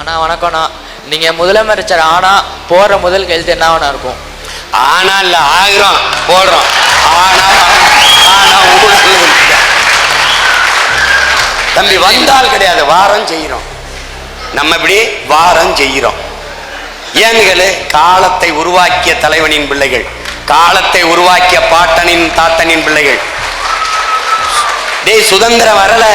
அண்ணா வணக்கம்ண்ணா. நீங்கள் முதலமைச்சர் ஆனால் போடுற முதல் கையெழுத்து என்னவனா இருக்கும்? ஆனா இல்ல ஆகிறோம் போடுறோம். ஆனா ஆனா உங்களுக்கு தம்பி வந்தால் கிடையாது வாரம் செய்கிறோம் நம்ம இப்படி வாரம் செய்கிறோம் ஏன்களு காலத்தை உருவாக்கிய தலைவனின் பிள்ளைகள் காலத்தை உருவாக்கிய பாட்டனின் தாத்தனின் பிள்ளைகள். டேய் சுதந்திரம் வரல.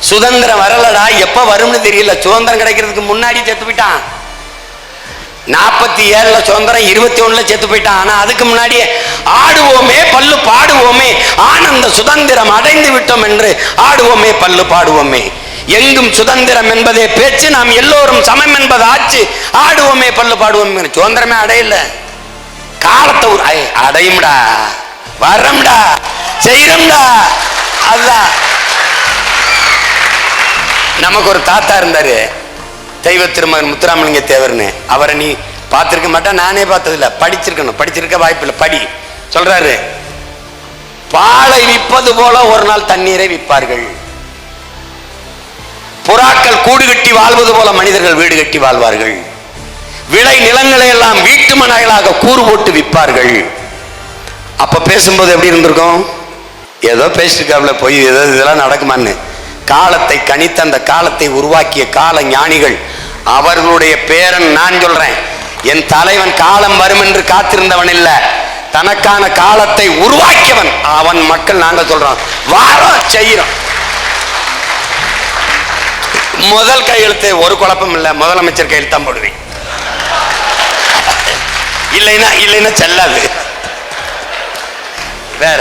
சுதந்திரம் வரலடா எப்ப வரும்னு தெரியல. சுதந்திரம் கிடைக்கிறதுக்கு முன்னாடி செத்து போயிட்டான். நாற்பத்தி ஏழுல சுதந்திரம் இருபத்தி ஒண்ணுல செத்து போயிட்டான். ஆனா அதுக்கு முன்னாடியே ஆடுவோமே பல்லு பாடுவோமே. ஆனந்த சுதந்திரம் அடைந்து விட்டோம் என்று ஆடுவோமே பல்லு பாடுவோமே. எங்கும் சுதந்திரம் என்பதே பேச்சு. நாம் எல்லோரும் சமம் என்பது ஆச்சு. ஆடுவோமே பல்லு பாடுவோமே சுதந்திரமே அடையல. காலத்தை அடையும்டா. வர்றோம்டா. செய்யறோம்டா அதுதான். நமக்கு ஒரு தாத்தா இருந்தாரு. தெய்வ திருமகன் முத்துராமலிங்க தேவர்னு. அவரை நீ பார்த்துருக்க மாட்டா நானே பார்த்ததில்ல. படிச்சிருக்கணும். படிச்சிருக்க வாய்ப்பில்லை படி. சொல்றாரு. பாலை விற்பது போல ஒரு நாள் தண்ணீரை விற்பார்கள். புறாக்கள் கூடு கட்டி வாழ்வது போல மனிதர்கள் வீடு கட்டி வாழ்வார்கள். விளை நிலங்களை எல்லாம் வீட்டு மனைகளாக கூறு போட்டு விற்பார்கள். அப்ப பேசும்போது எப்படி இருந்திருக்கும்? ஏதோ பேசிருக்காப்ல போய் ஏதோ இதெல்லாம் நடக்குமான்னு. காலத்தை கணித்த அந்த காலத்தை உருவாக்கிய கால ஞானிகள் அவர்களுடைய பேரன் நான் சொல்றேன் என் தலைவன் காலம் வரும் என்று காத்திருந்தவன் இல்ல. தனக்கான காலத்தை உருவாக்கியவன் அவன் மக்கள். நாங்க சொல்றோம். வாரம் செய்யறோம் முதல் கையெழுத்து ஒரு குழப்பம் இல்ல. முதலமைச்சர் கையெழுத்தம் போடுவேன். இல்லைன்னா இல்லைன்னா செல்லாது. வேற.